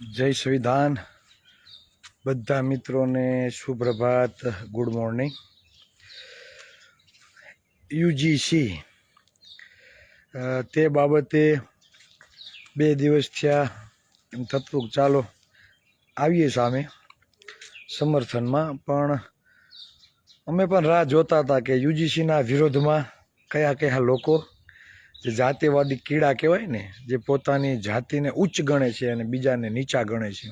જય સંવિધાન બધા મિત્રોને સુપ્રભાત ગુડ મોર્નિંગ. યુજીસી તે બાબતે બે દિવસ થયા, એમ થતું ચાલો આવીએ સામે સમર્થનમાં. પણ અમે પણ રાહ જોતા હતા કે યુજીસીના વિરોધમાં કયા કયા લોકો જે જાતિવાદી કીડા કહેવાય ને, જે પોતાની જાતિને ઉચ્ચ ગણે છે અને બીજાને નીચા ગણે છે.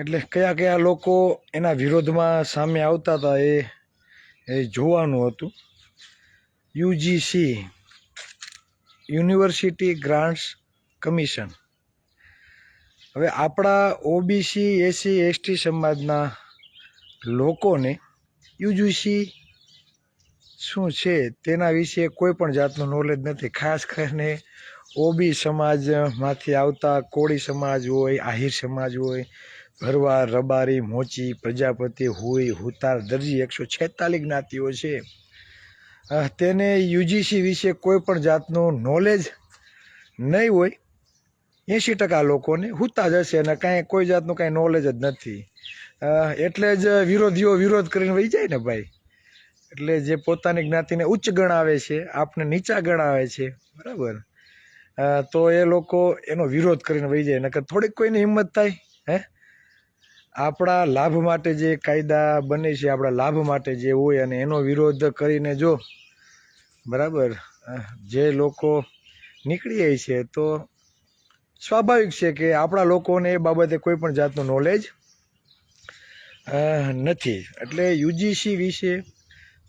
એટલે કયા કયા લોકો એના વિરોધમાં સામે આવતા હતા એ એ જોવાનું હતું. UGC, university grants commission. હવે આપણા ઓબીસી એસસી એસટી સમાજના લોકોને યુજીસી શું છે? તેના વિશે કોઈ પણ જાતનું નોલેજ નથી. ખાસ કરીને ઓબી સમાજમાંથી આવતા કોળી સમાજ હોય, આહિર સમાજ હોય, ભરવા, રબારી, મોચી, પ્રજાપતિ, હુઈ, હુતાર, દરજી એકસો છેતાલીસ જ્ઞાતિઓ છે. તેને યુજીસી વિશે કોઈ પણ જાતનું નોલેજ નહીં હોય. એંશી ટકા લોકોને હુતા જ હશે અને કાંઈ કોઈ જાતનું કાંઈ નોલેજ જ નથી. એટલે જ વિરોધીઓ વિરોધ કરીને વહી જાય ને ભાઈ? એટલે જે પોતાની જ્ઞાતિને ઉચ્ચ ગણાવે છે, આપને નીચા ગણાવે છે, બરાબર? તો એ લોકો એનો વિરોધ કરીને વહી જાય. નકર થોડીક કોઈની હિંમત થાય, હે? આપણા લાભ માટે જે કાયદા બને છે, આપણા લાભ માટે જે હોય અને એનો વિરોધ કરીને જો, બરાબર? જે લોકો નીકળી જાય છે, તો સ્વાભાવિક છે કે આપણા લોકોને એ બાબતે કોઈ પણ જાતનું નોલેજ નથી. એટલે યુજીસી વિશે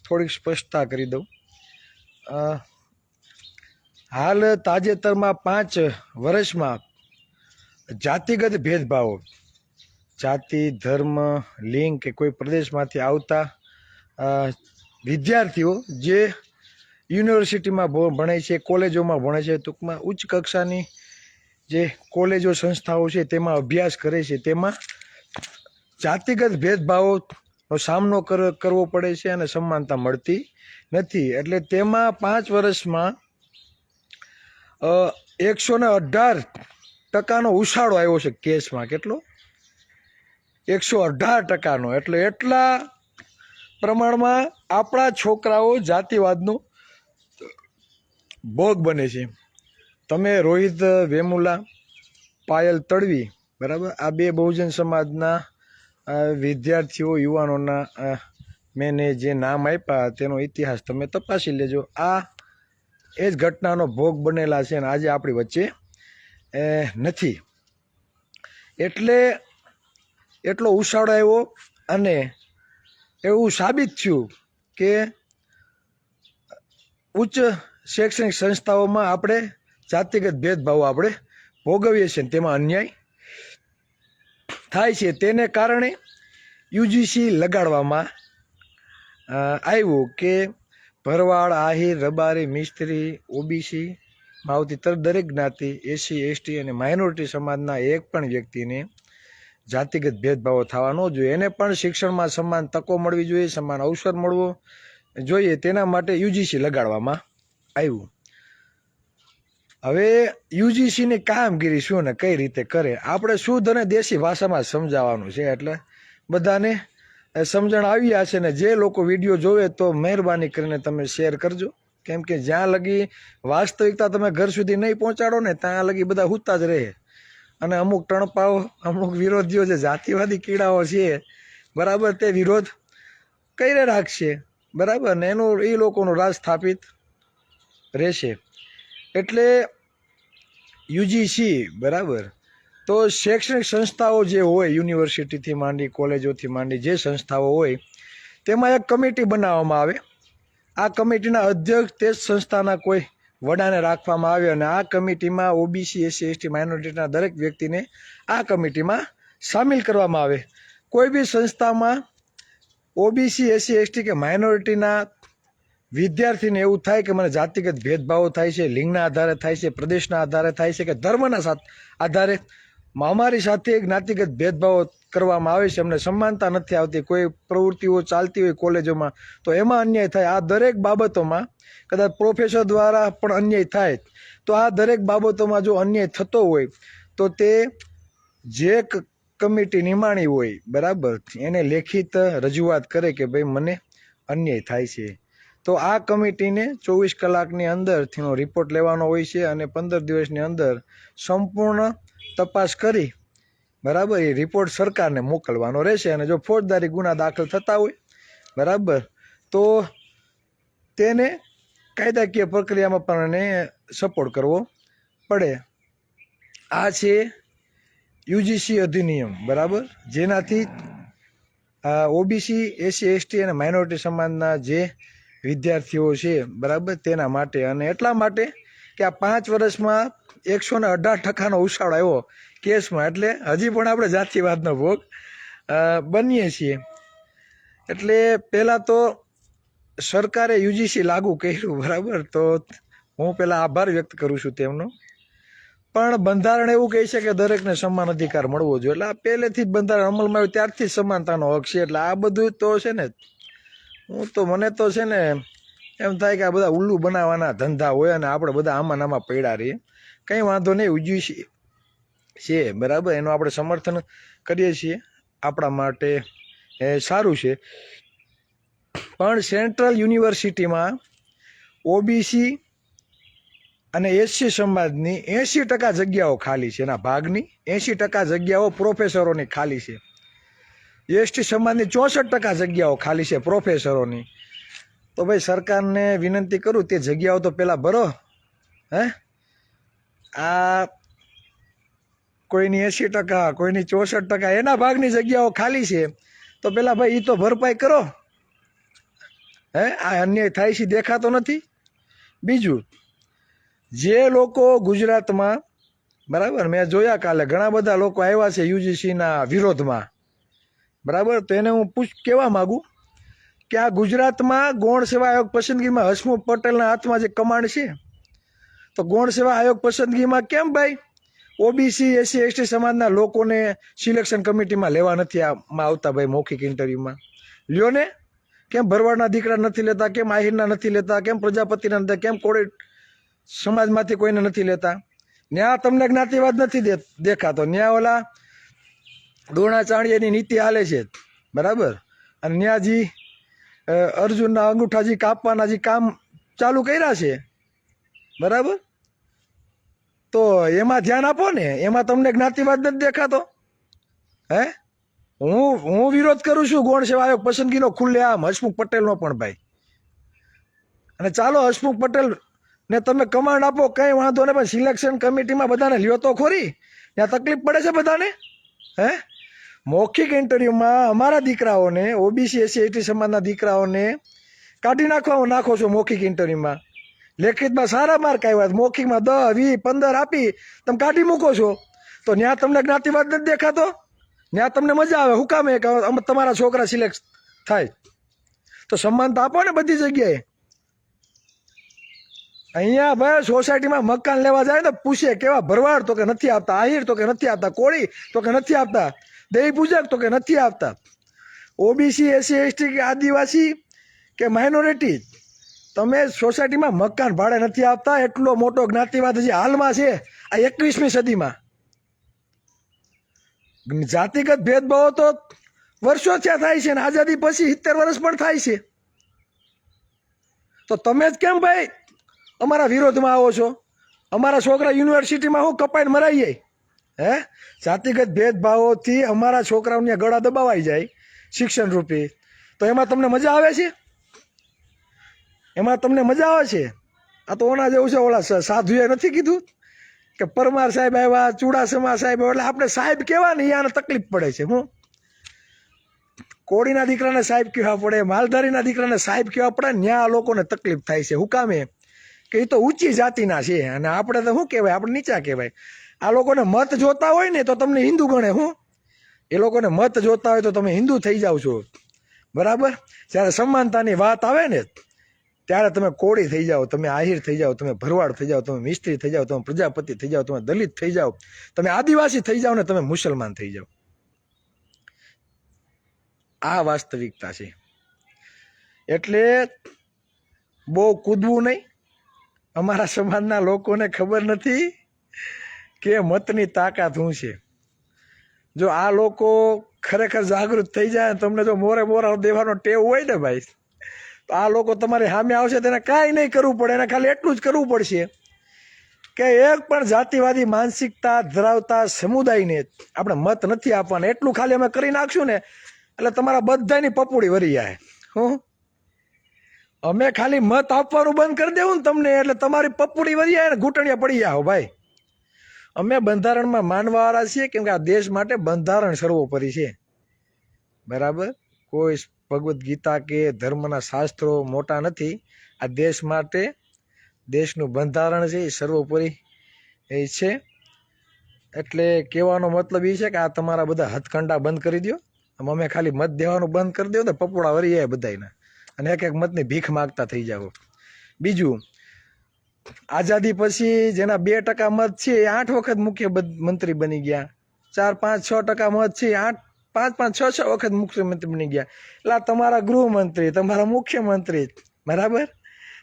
થોડીક સ્પષ્ટતા કરી દઉં. હાલ તાજેતરમાં પાંચ વર્ષમાં જાતિગત ભેદભાવો, જાતિ, ધર્મ, લિંગ કે કોઈ પ્રદેશમાંથી આવતા વિદ્યાર્થીઓ જે યુનિવર્સિટીમાં ભણે છે, કોલેજોમાં ભણે છે, ટૂંકમાં ઉચ્ચ કક્ષાની જે કોલેજો સંસ્થાઓ છે તેમાં અભ્યાસ કરે છે, તેમાં જાતિગત ભેદભાવોનો સામનો કર- કરવો પડે છે અને સમાનતા મળતી નથી. એટલે તેમાં પાંચ વર્ષમાં એકસો ને અઢાર ટકાનો ઉછાળો આવ્યો છે કેસમાં. કેટલો? એકસો અઢાર ટકાનો. એટલે એટલા પ્રમાણમાં આપણા છોકરાઓ જાતિવાદનો ભોગ બને છે. તમે રોહિત વેમુલા પાયલ તડવી, બરાબર? આ બે બહુજન સમાજના વિદ્યાર્થીઓ, યુવાનોના મેં જે નામ આપ્યા, તેનો ઇતિહાસ તમે તપાસી લેજો. આ એ જ ઘટનાનો ભોગ બનેલા છે અને આજે આપણી વચ્ચે નથી. એટલે એટલો ઉછાળો આવ્યો અને એવું સાબિત થયું કે ઉચ્ચ શૈક્ષણિક સંસ્થાઓમાં આપણે જાતિગત ભેદભાવ આપણે ભોગવીએ છીએ તેમાં અન્યાય થાય છે તેને કારણે યુજીસી લગાડવામાં આવ્યું કે ભરવાડ, આહિર, રબારી, મિસ્ત્રી, ઓબીસી માવતી તર દરેક જ્ઞાતિ, એસી, એસટી અને માઇનોરિટી સમાજના એક પણ વ્યક્તિને જાતિગત ભેદભાવો થવા ન જોઈએ. એને પણ શિક્ષણમાં સમાન તકો મળવી જોઈએ, સમાન અવસર મળવો જોઈએ. તેના માટે યુજીસી લગાડવામાં આવ્યું. હવે યુજીસીની કામગીરી શું ને કઈ રીતે કરે? આપણે શુદ્ધ અને દેશી ભાષામાં સમજાવવાનું છે એટલે બધાને સમજણ આવ્યા છે ને જે લોકો વીડિયો જોવે તો મહેરબાની કરીને તમે શેર કરજો. કેમ કે જ્યાં લગી વાસ્તવિકતા તમે ઘર સુધી નહીં પહોંચાડો ને ત્યાં લગી બધા હૂતા જ રહે. અને અમુક ટણપાઓ, અમુક વિરોધીઓ જે જાતિવાદી કીડાઓ છે, બરાબર તે વિરોધ કરે રાખશે. બરાબર ને એનું, એ લોકોનું રાજ સ્થાપિત રહેશે. એટલે યુજીસી, બરાબર? તો શૈક્ષણિક સંસ્થાઓ જે હોય, યુનિવર્સિટીથી માંડી, કોલેજોથી માંડી, જે સંસ્થાઓ હોય, તેમાં એક કમિટી બનાવવામાં આવે. આ કમિટીના અધ્યક્ષ તે જ સંસ્થાના કોઈ વડાને રાખવામાં આવે અને આ કમિટીમાં ઓબીસી, એસસી, એસટી, માઇનોરિટીના દરેક વ્યક્તિને આ કમિટીમાં સામેલ કરવામાં આવે. કોઈ બી સંસ્થામાં ઓબીસી, એસસી, એસટી કે માઇનોરિટીના વિદ્યાર્થીને એવું થાય કે મને જાતિગત ભેદભાવો થાય છે, લિંગના આધારે થાય છે, પ્રદેશના આધારે થાય છે કે ધર્મના આધારે અમારી સાથે જ્ઞાતિગત ભેદભાવો કરવામાં આવે છે, અમને સમાનતા નથી આવતી, કોઈ પ્રવૃત્તિઓ ચાલતી હોય કોલેજોમાં, તો એમાં અન્યાય થાય. આ દરેક બાબતોમાં કદાચ પ્રોફેસર દ્વારા પણ અન્યાય થાય. તો આ દરેક બાબતોમાં જો અન્યાય થતો હોય, તો તે જે કમિટી નિમાણી હોય, બરાબર, એને લેખિત રજૂઆત કરે કે ભાઈ મને અન્યાય થાય છે. તો આ કમિટીને ચોવીસ કલાકની અંદરથીનો રિપોર્ટ લેવાનો હોય છે અને પંદર દિવસની અંદર સંપૂર્ણ તપાસ કરી બરાબર એ રિપોર્ટ સરકારને મોકલવાનો રહેશે અને જો ફોજદારી ગુના દાખલ થતા હોય, બરાબર, તો તેને કાયદાકીય પ્રક્રિયામાં પણ એને સપોર્ટ કરવો પડે. આ છે યુજીસી અધિનિયમ, બરાબર? જેનાથી ઓબીસી, એસસી, એસટી અને માઇનોરિટી સમાજના જે વિદ્યાર્થીઓ છે, બરાબર? તેના માટે અને એટલા માટે કે આ પાંચ વર્ષમાં એકસો ને અઢાર ટકાનો ઉછાળ આવ્યો કેસમાં. એટલે હજી પણ આપણે જાતિવાદનો ભોગ બનીએ છીએ. એટલે પહેલાં તો સરકારે યુજીસી લાગુ કર્યું, બરાબર? તો હું પહેલાં આભાર વ્યક્ત કરું છું તેમનો. પણ બંધારણ એવું કહે છે કે દરેકને સમાન અધિકાર મળવો જોઈએ. એટલે આ પહેલેથી જ બંધારણ અમલમાં આવ્યું, ત્યારથી જ સમાનતાનો હક છે. એટલે આ બધું તો છે ને હું તો મને તો છે ને એમ થાય કે આ બધા ઉલ્લુ બનાવવાના ધંધા હોય અને આપણે બધા આમાં આમાં પડ્યા રહીએ. કંઈ વાંધો નહીં ઉજવી છીએ છે, બરાબર? એનું આપણે સમર્થન કરીએ છીએ આપણા માટે. એ સારું છે. પણ સેન્ટ્રલ યુનિવર્સિટીમાં ઓબીસી અને એસસી સમાજની એંશી ટકા જગ્યાઓ ખાલી છે એના ભાગની. એંશી ટકા જગ્યાઓ પ્રોફેસરોની ખાલી છે. એસટી સમાજની ચોસઠ ટકા જગ્યાઓ ખાલી છે પ્રોફેસરોની. તો ભાઈ સરકારને વિનંતી કરું, તે જગ્યાઓ તો પહેલાં ભરો, હે? આ કોઈની એંસી ટકા, કોઈની ચોસઠ ટકા, એના ભાગની જગ્યાઓ ખાલી છે. તો પેલા ભાઈ એ તો ભરપાઈ કરો. હે? આ અન્યાય થાય છે, દેખાતો નથી. બીજું, જે લોકો ગુજરાતમાં, બરાબર? મેં જોયા કાલે, ઘણા બધા લોકો આવ્યા છે યુજીસીના વિરોધમાં. બરાબર? તો એને હું પૂછ કહેવા માગું? કે આ ગુજરાતમાં ગૌણ સેવા આયોગ પસંદગીમાં હસમુખ પટેલના હાથમાં જે કમાણ છે, તો ગૌણ સેવા આયોગ પસંદગીમાં કેમ ભાઈ? ઓબીસી, એસસી, એસટી સમાજના લોકોને સિલેક્શન કમિટીમાં લેવા નથી આમાં આવતા ભાઈ મૌખિક ઇન્ટરવ્યુમાં. લ્યો ને, કેમ ભરવાડના દીકરા નથી લેતા, કેમ આહિરના નથી લેતા, કેમ પ્રજાપતિના નથી કેમ કોળી સમાજમાંથી કોઈને નથી લેતા? ન્યા તમને જ્ઞાતિવાદ નથી દેખાતો. ન્યા ઓલા દ્રોણાચાર્યની નીતિ હાલે છે. બરાબર? અને ન્યાજી અર્જુનના અંગૂઠાજી કાપવાના જે કામ ચાલુ કર્યા છે. બરાબર? તો એમાં ધ્યાન આપો ને, એમાં તમને જ્ઞાતિવાદ નથી દેખાતો. હે? હું હું વિરોધ કરું છું ગૌણ સેવા આયોગ પસંદગીનો ખુલ્લે આમ, હસમુખ પટેલનો પણ ભાઈ. અને ચાલો, હસમુખ પટેલ ને તમે કમાન્ડ આપો, કંઈ વાંધો નહીં, પણ સિલેક્શન કમિટીમાં બધાને લ્યો તો ખોરી. ત્યાં તકલીફ પડે છે બધાને? હે? મૌખિક ઇન્ટરવ્યુમાં અમારા દીકરાઓને ઓબીસી એસી એટી સમાજના દીકરાઓને કાઢી નાખવા નાખો છો મૌખિક ઇન્ટરવ્યુમાં લેખિતમાં સારા માર્ક આવ્યા મૌખિકમાં દસ, વીસ, પંદર આપી, તમે કાઢી મૂકો છો. તો ત્યાં તમને જ્ઞાતિવાદ નથી દેખાતો? ત્યાં તમને મજા આવે? હું કામે તમારા છોકરા સિલેક્ટ થાય. તો સમાનતા આપો ને બધી જગ્યાએ. અહીંયા ભાઈ સોસાયટીમાં મકાન લેવા જાય તો પૂછે કેવા ભરવાડ તો કે નથી આપતા, આહિર તો કે નથી આપતા, કોળી તો કે નથી આપતા. દેવી પૂજક તો કે નથી આપતા ઓબીસી એસસી એસટી કે આદિવાસી કે માઇનોરિટી તમે સોસાયટીમાં મકાન ભાડે નથી આપતા એટલો મોટો જ્ઞાતિવાદ હજી હાલમાં છે, આ એકવીસમી સદીમાં. જાતિગત ભેદભાવ તો વર્ષો થયા થાય છે અને આઝાદી પછી સિત્તેર વર્ષ પણ થાય છે. તો તમે જ કેમ ભાઈ અમારા વિરોધમાં આવો છો? અમારા છોકરા યુનિવર્સિટીમાં હું કપાઈને મરાઈ જાય હે? જાતિગત ભેદભાવોથી અમારા છોકરાઓને ગળા દબાવાઈ જાય શિક્ષણ રૂપી. તો એમાં તમને મજા આવે છે? એમાં તમને મજા આવે છે? આ તો ઓના જેવું છે, ઓલા સાધુએ નથી કીધું કે પરમાર સાહેબ આવ્યા, ચુડાસમા સાહેબ. એટલે આપણે સાહેબ કહેવા ને યાને તકલીફ પડે છે, હું? કોળીના દીકરાને સાહેબ કહેવા પડે, માલધારીના દીકરાને સાહેબ કહેવા પડે, ન્યા લોકોને તકલીફ થાય છે. હુકામે કે એ તો ઊંચી જાતિના છે, અને આપણે તો શું કહેવાય? આપણે નીચા કહેવાય. આ લોકોને મત જોતા હોય ને તો તમને હિન્દુ ગણે, હું? એ લોકોને મત જોતા હોય તો તમે હિન્દુ થઈ જાઓ છો. બરાબર? જ્યારે સમાનતાની વાત આવે ને, ત્યારે તમે કોળી થઈ જાઓ, તમે આહિર થઈ જાઓ, તમે ભરવાડ થઈ જાઓ, તમે મિસ્ત્રી થઈ જાઓ, તમે પ્રજાપતિ થઈ જાઓ, તમે દલિત થઈ જાઓ, તમે આદિવાસી થઈ જાઓ ને તમે મુસલમાન થઈ જાઓ. આ વાસ્તવિકતા છે. એટલે બહુ કૂદવું નહીં. અમારા સમાજના લોકોને ખબર નથી કે મતની તાકાત શું છે? જો આ લોકો ખરેખર જાગૃત થઈ જાય, તમને જો મોરે મોરા દેવાનો ટેવ હોય ને ભાઈ, તો આ લોકો તમારી સામે આવશે તેને કાંઈ નહીં કરવું પડે, એને ખાલી એટલું જ કરવું પડશે કે એક પણ જાતિવાદી માનસિકતા ધરાવતા સમુદાયને આપણે મત નથી આપવાના, એટલું ખાલી અમે કરી નાખશું ને, એટલે તમારા બધાની પપુડી વરી જાય. હું? અમે ખાલી મત આપવાનું બંધ કરી દેવું ને તમને, એટલે તમારી પપુડી વરી જાય ને ઘૂંટણિયા પડી જાઓ ભાઈ. અમે બંધારણમાં માનવાવાળા છીએ કેમ કે આ દેશ માટે બંધારણ સર્વોપરી છે. બરાબર? કોઈ ભગવદ્ ગીતા કે ધર્મના શાસ્ત્રો મોટા નથી. આ દેશ માટે, દેશનું બંધારણ છે એ સર્વોપરી એ છે. એટલે કહેવાનો મતલબ એ છે કે આ તમારા બધા હથકંડા બંધ કરી દો અમે ખાલી મત દેવાનું બંધ કરી દો તો પપોડા વરી જાય બધાયના. અને એક એક મતની ભીખ માગતા થઈ જાઓ. બીજું આઝાદી પછી જેના બે ટકા મત છે, એ આઠ વખત મુખ્ય મંત્રી બની ગયા. ચાર, પાંચ, છ ટકા મત છે આઠ, પાંચ પાંચ, છ છ વખત મુખ્યમંત્રી બની ગયા. એટલે તમારા ગૃહમંત્રી, તમારા મુખ્યમંત્રી, બરાબર?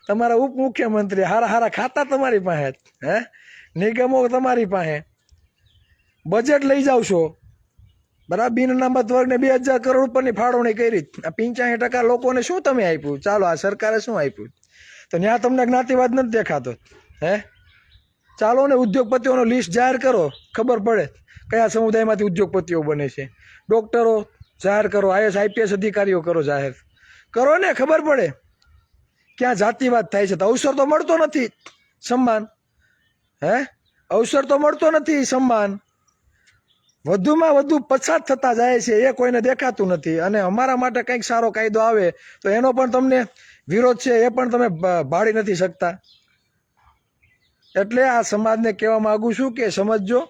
તમારા ઉપમુખ્યમંત્રી, હારા હારા ખાતા તમારી પાસે હે? નિગમો તમારી પાસે. બજેટ લઈ જાવ છો. બરાબર? બિન અનામત વર્ગને બે હજાર કરોડ ઉપરની ફાળવણી કરી. આ પંચ્યાસી ટકા લોકોને શું તમે આપ્યું? ચાલો, આ સરકારે શું આપ્યું? તો ત્યાં તમને જ્ઞાતિવાદ નથી દેખાતો. હે? ચાલો ને ઉદ્યોગપતિઓનો લિસ્ટ જાહેર કરો. ખબર પડે કયા સમુદાયમાંથી ઉદ્યોગપતિઓ બને છે. ડોક્ટરો જાહેર કરો આઈએસ આઈપીએસ અધિકારીઓ કરો જાહેર. કરો ને, ખબર પડે. ક્યાં જાતિવાદ થાય છે. તો અવસર તો મળતો નથી. સન્માન હે? અવસર તો મળતો નથી સન્માન વધુમાં વધુ પછાત થતા જાય છે. એ કોઈને દેખાતું નથી. અને અમારા માટે કંઈક સારો કાયદો આવે તો એનો પણ તમને વિરોધ છે એ પણ તમે બાળી નથી શકતા. એટલે આ સમાજને કહેવા માગું છું કે સમજજો,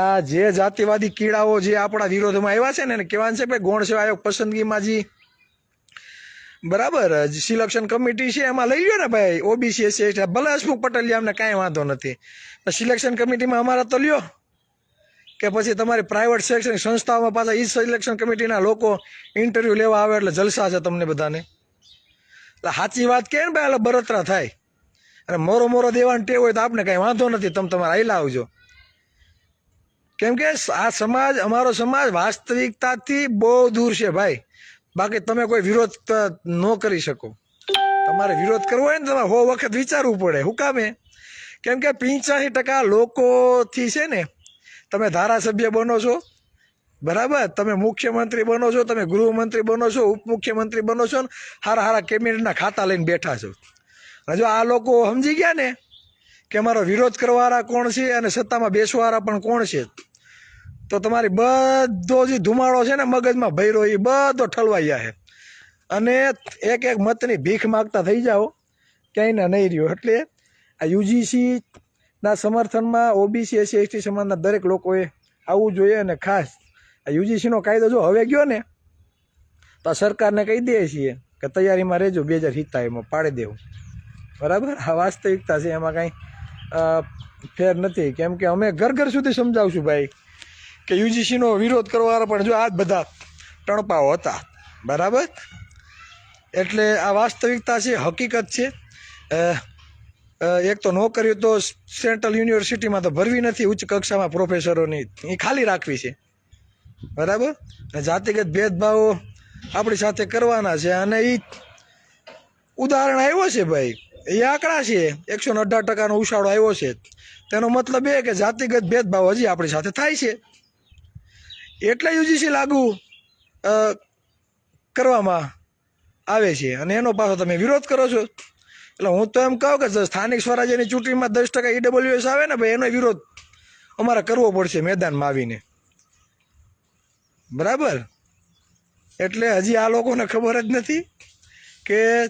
આ જે જાતિવાદી કીડાઓ જે આપણા વિરોધમાં આવ્યા છે ને એને કહેવાનું છે ભાઈ ગૌણ સેવા આયોગ પસંદગીમાં જે. બરાબર સિલેક્શન કમિટી છે એમાં લઈ ગયો ને ભાઈ, ઓબીસી એસી એસટી ભલે હસમુખ પટેલિયા અમને કાંઈ વાંધો નથી. પણ સિલેક્શન કમિટીમાં અમારા તો લ્યો, કે પછી તમારી પ્રાઇવેટ શૈક્ષણિક સંસ્થાઓમાં પાછા ઈ સિલેક્શન કમિટીના લોકો ઇન્ટરવ્યૂ લેવા આવે એટલે જલસા છે તમને બધાને. એટલે સાચી વાત કે ને ભાઈ એટલે બળતરા થાય. અને મોરો મોરો દેવાનું ટેવ હોય તો આપણે કાંઈ વાંધો નથી, તમે તમારે આયલા આવજો. કેમ કે આ સમાજ, અમારો સમાજ વાસ્તવિકતાથી બહુ દૂર છે ભાઈ. બાકી તમે કોઈ વિરોધ ન કરી શકો. તમારે વિરોધ કરવો હોય ને તમારે હો વખત વિચારવું પડે. હું કામે? કેમ કે પંચ્યાસી ટકા લોકોથી છે ને, તમે ધારાસભ્ય બનો છો બરાબર? તમે મુખ્યમંત્રી બનો છો, તમે ગૃહમંત્રી બનો છો, ઉપમુખ્યમંત્રી બનો છો ને હારા હારા કેબિનેટના ખાતા લઈને બેઠા છો. જો આ લોકો સમજી ગયા ને કે અમારો વિરોધ કરવાવાળા કોણ છે અને સત્તામાં બેસવાવાળા પણ કોણ છે? તો તમારી બધો જે ધુમાડો છે ને મગજમાં ભૈરો એ બધો ઠલવાઈ જાય અને એક એક મતની ભીખ માગતા થઈ જાઓ, ક્યાંય નહીં રહ્યો. એટલે આ યુજીસીના સમર્થનમાં, ઓબીસી, એસસી, એસટી સમાજના દરેક લોકોએ આવવું જોઈએ અને ખાસ યુજીસીનો કાયદો જો હવે ગયો ને, તો સરકારને કહી દઈએ છીએ કે તૈયારીમાં રહેજો, બે હજાર સિત્તાવીસમાં પાડી દેવું. બરાબર? આ વાસ્તવિકતા છે, એમાં કાંઈ ફેર નથી. કેમ કે અમે ઘર ઘર સુધી સમજાવશું ભાઈ કે યુજીસીનો વિરોધ કરવાવાળા પણ જો આ જ બધા ટણપાઓ હતા. બરાબર? એટલે આ વાસ્તવિકતા છે, હકીકત છે. એક તો નોકરીઓ તો સેન્ટ્રલ યુનિવર્સિટીમાં તો ભરવી નથી, ઉચ્ચ કક્ષામાં પ્રોફેસરોની, એ ખાલી રાખવી છે. બરાબર? જાતિગત ભેદભાવો આપણી સાથે કરવાના છે. અને એ ઉદાહરણ આવ્યો છે ભાઈ. એ આંકડા છે. એકસો ને અઢાર ટકાનો ઉછાળો આવ્યો છે. તેનો મતલબ એ કે જાતિગત ભેદભાવ હજી આપણી સાથે થાય છે. એટલે યુજીસી લાગુ કરવામાં આવે છે. અને એનો પાછો તમે વિરોધ કરો છો. એટલે હું તો એમ કહું કે સ્થાનિક સ્વરાજ્યની ચૂંટણીમાં દસ ટકા ઈડબ્લ્યુએસ આવે ને ભાઈ, એનો વિરોધ અમારે કરવો પડશે મેદાનમાં આવીને. બરાબર? એટલે હજી આ લોકોને ખબર જ નથી કે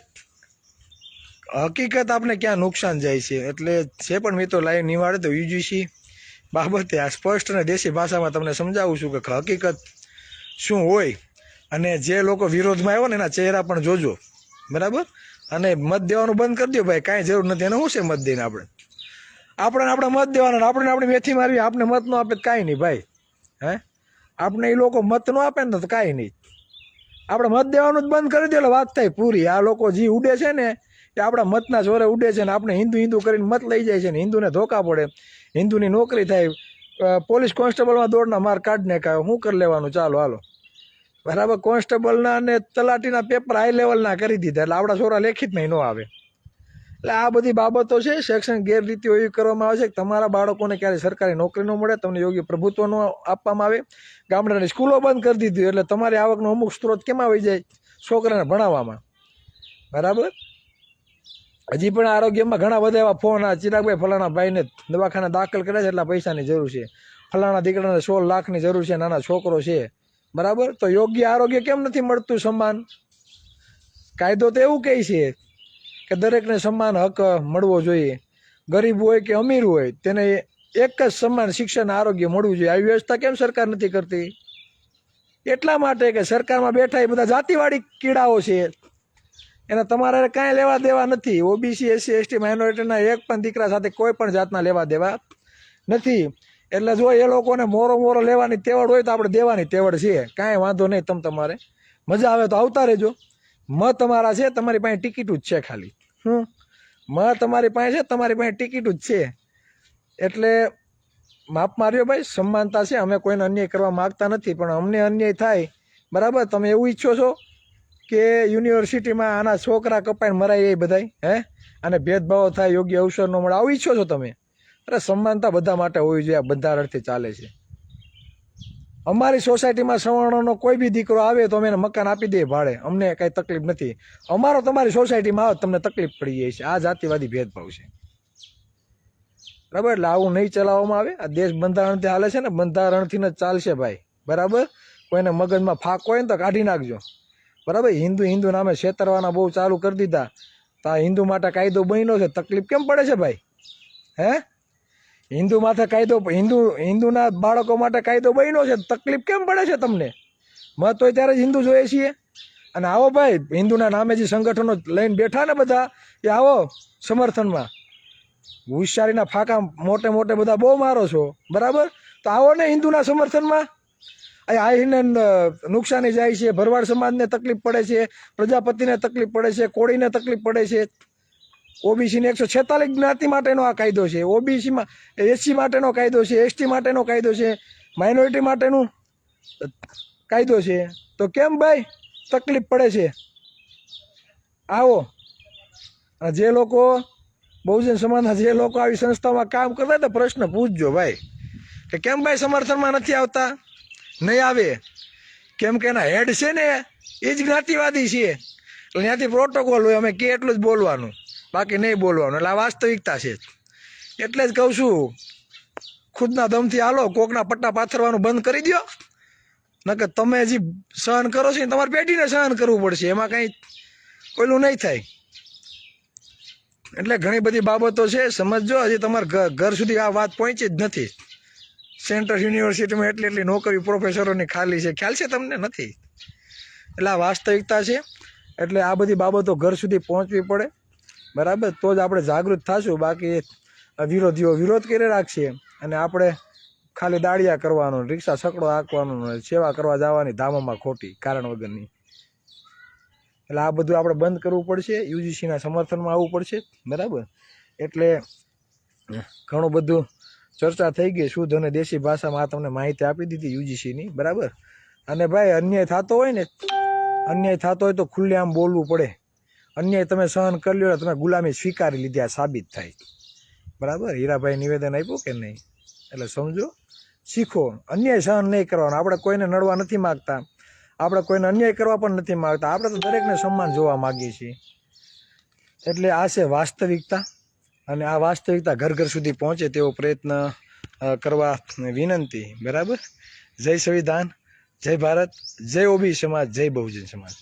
હકીકત આપણે ક્યાં નુકસાન જાય છે. એટલે જે પણ મિત્રો લાઈવ નિવાડે તો યુજીસી બાબતે આ સ્પષ્ટ અને દેશી ભાષામાં તમને સમજાવું છું કે હકીકત શું હોય અને જે લોકો વિરોધમાં આવ્યો ને એના ચહેરા પણ જોજો. બરાબર? અને મત દેવાનું બંધ કરી દો ભાઈ, કાંઈ જરૂર નથી. એને શું છે મત દઈને આપણે? આપણે આપણે મત દેવાના આપણે આપણી મેથી મારવી આપણે મત ન આપે કાંઈ નહીં ભાઈ. હે? આપણે એ લોકો મત ન આપે ને તો કાંઈ નહીં. આપણે મત દેવાનું જ બંધ કરી દે વાત થાય પૂરી. આ લોકો જે ઉડે છે ને, એ આપણા મતના જોરે ઉડે છે ને આપણે હિન્દુ હિન્દુ કરીને મત લઈ જાય છે ને, હિન્દુને ધોકા પડે. હિન્દુની નોકરી થાય. પોલીસ કોન્સ્ટેબલમાં દોડના માર કાઢ નાખ્યો. શું કરી લેવાનું? ચાલો, હાલો. બરાબર, કોન્સ્ટેબલના અને તલાટીના પેપર હાઈ લેવલના કરી દીધા. એટલે આપણા છોરા લેખિતમાં ન આવે. એટલે આ બધી બાબતો છે, શૈક્ષણિક ગેરરીતિઓ એવી કરવામાં આવે છે કે તમારા બાળકોને ક્યારેય સરકારી નોકરી ન મળે, તમને યોગ્ય પ્રભુત્વ ન આપવામાં આવે. ગામડાની સ્કૂલો બંધ કરી દીધી એટલે તમારી આવકનો અમુક સ્ત્રોત કેમ આવી જાય છોકરાને ભણાવવામાં? બરાબર? હજી પણ આરોગ્યમાં ઘણા બધા એવા ફોન, આ ચિરાગભાઈ ફલાણા ભાઈને દવાખાને દાખલ કર્યા છે એટલા પૈસાની જરૂર છે. ફલાણા દીકરાને સોળ લાખની જરૂર છે, નાના છોકરો છે. બરાબર? તો યોગ્ય આરોગ્ય કેમ નથી મળતું સમાન? કાયદો તો એવું કહે છે કે દરેકને સમાન હક મળવો જોઈએ. ગરીબ હોય કે અમીર હોય, તેને એક જ સમાન શિક્ષણ આરોગ્ય મળવું જોઈએ. આવી વ્યવસ્થા કેમ સરકાર નથી કરતી? એટલા માટે કે સરકારમાં બેઠા એ બધા જાતિવાળી કીડાઓ છે. એને તમારે કાંઈ લેવા દેવા નથી. ઓબીસી એસસી એસટી માઇનોરિટીના એક પણ દીકરા સાથે કોઈ પણ જાતના લેવા દેવા નથી. એટલે જો એ લોકોને મોરો મોરો લેવાની તેવડ હોય તો આપણે દેવાની તેવડ છે. કાંઈ વાંધો નહીં તમ તમારે. મજા આવે તો આવતા રહેજો. મત તમારા છે, તમારી પાસે ટિકિટ જ છે ખાલી. હમ. માં તમારી પાસે છે? તમારી પાસે ટિકિટ જ છે. એટલે માપ માર્યો ભાઈ, સમાનતા છે. અમે કોઈને અન્યાય કરવા માગતા નથી, પણ અમને અન્યાય થાય. બરાબર? તમે એવું ઈચ્છો છો કે યુનિવર્સિટીમાં આના છોકરા કપાઈને મરાય એ બધાય, હે? અને ભેદભાવ થાય, યોગ્ય અવસર ન મળે, આવું ઈચ્છો છો તમે? અરે, સમાનતા બધા માટે હોવી જોઈએ. આ બંધારણથી ચાલે છે. અમારી સોસાયટીમાં સવર્ણનો કોઈ બી દીકરો આવે તો અમે એને મકાન આપી દઈએ ભાડે. અમને કાંઈ તકલીફ નથી. અમારો તમારી સોસાયટીમાં આવે તમને તકલીફ પડી જાય છે. આ જાતિવાદી ભેદભાવ છે. બરાબર? એટલે આવું નહીં ચલાવવામાં આવે. આ દેશ બંધારણથી હાલે છે ને, બંધારણથી જ ચાલશે ભાઈ. બરાબર? કોઈને મગજમાં ફાક હોય ને તો કાઢી નાખજો. બરાબર? હિન્દુ હિન્દુ નામે છેતરવાના બહુ ચાલુ કરી દીધા. તો આ હિન્દુ માટે કાયદો બન્યો છે. તકલીફ કેમ પડે છે ભાઈ? હે? હિન્દુ માથે કાયદો, હિન્દુ, હિન્દુના બાળકો માટે કાયદો બન્યો છે. તકલીફ કેમ પડે છે તમને? મત હોય ત્યારે જ હિન્દુ જોઈએ છીએ. અને આવો ભાઈ, હિન્દુના નામે જે સંગઠનો લઈને બેઠા ને બધા, એ આવો સમર્થનમાં. હોશિયારીના ફાંકા મોટે મોટે બધા બહુ મારો છો. બરાબર? તો આવો ને હિન્દુના સમર્થનમાં. આહીને નુકસાની જાય છે. ભરવાડ સમાજને તકલીફ પડે છે. પ્રજાપતિને તકલીફ પડે છે. કોળીને તકલીફ પડે છે. ઓબીસીને એકસો છેતાલીસ જ્ઞાતિ માટેનો આ કાયદો છે. ઓબીસીમાં એસસી માટેનો કાયદો છે એસટી માટેનો કાયદો છે માઇનોરિટી માટેનું કાયદો છે. તો કેમ ભાઈ? તકલીફ પડે છે. આવો. જે લોકો બહુજન સમાજના જે લોકો આવી સંસ્થામાં કામ કરતા તો પ્રશ્ન પૂછજો ભાઈ. કે કેમ ભાઈ સમર્થનમાં નથી આવતા? નહીં આવે. કેમ કે એના હેડ છે ને એ જ જ્ઞાતિવાદી છે એટલે ત્યાંથી પ્રોટોકોલ હોય, અમે કે એટલું જ બોલવાનું. બાકી નહીં બોલવાનું. એટલે આ વાસ્તવિકતા છે એટલે જ કહું છું, ખુદના દમથી હાલો, કોકના પટ્ટા પાથરવાનું બંધ કરી દો નકર તમે જે સહન કરો છો એ તમારે પેઢીને સહન કરવું પડશે. એમાં કંઈ પેલું નહીં થાય. એટલે ઘણી બધી બાબતો છે. સમજજો, હજી તમારા ઘર સુધી આ વાત પહોંચી જ નથી. સેન્ટ્રલ યુનિવર્સિટીમાં એટલી એટલી નોકરી પ્રોફેસરોની ખાલી છે. ખ્યાલ છે તમને? નથી. એટલે આ વાસ્તવિકતા છે. એટલે આ બધી બાબતો ઘર સુધી પહોંચવી પડે. બરાબર? તો જ આપણે જાગૃત થશું. બાકી વિરોધીઓ વિરોધ કરી રાખશે. અને આપણે ખાલી દાળિયા કરવાનું રિક્ષા સકડો હાંકવાનું સેવા કરવા જવાની ધામોમાં ખોટી, કારણ વગરની. એટલે આ બધું આપણે બંધ કરવું પડશે. યુજીસીના સમર્થનમાં આવવું પડશે. બરાબર? એટલે ઘણું બધું ચર્ચા થઈ ગઈ. શુદ્ધ અને દેશી ભાષામાં આ તમને માહિતી આપી દીધી યુજીસીની. બરાબર? અને ભાઈ, અન્યાય થતો હોય ને, અન્યાય થતો હોય તો ખુલ્લે આમ બોલવું પડે. અન્યાય તમે સહન કરી લ્યો તમે ગુલામી સ્વીકારી લીધી આ સાબિત થાય. બરાબર? હીરાભાઈ નિવેદન આપ્યું કે નહીં? એટલે સમજો. શીખો. અન્યાય સહન નહીં કરવાનો. આપણે કોઈને નડવા નથી માગતા. આપણે કોઈને અન્યાય કરવા પણ નથી માગતા. આપણે તો દરેકને સન્માન જોવા માગીએ છીએ. એટલે આ છે વાસ્તવિકતા. અને આ વાસ્તવિકતા ઘર ઘર સુધી પહોંચે તેવો પ્રયત્ન કરવા વિનંતી. બરાબર? જય સંવિધાન. જય ભારત. જય ઓબી સમાજ. જય બહુજન સમાજ.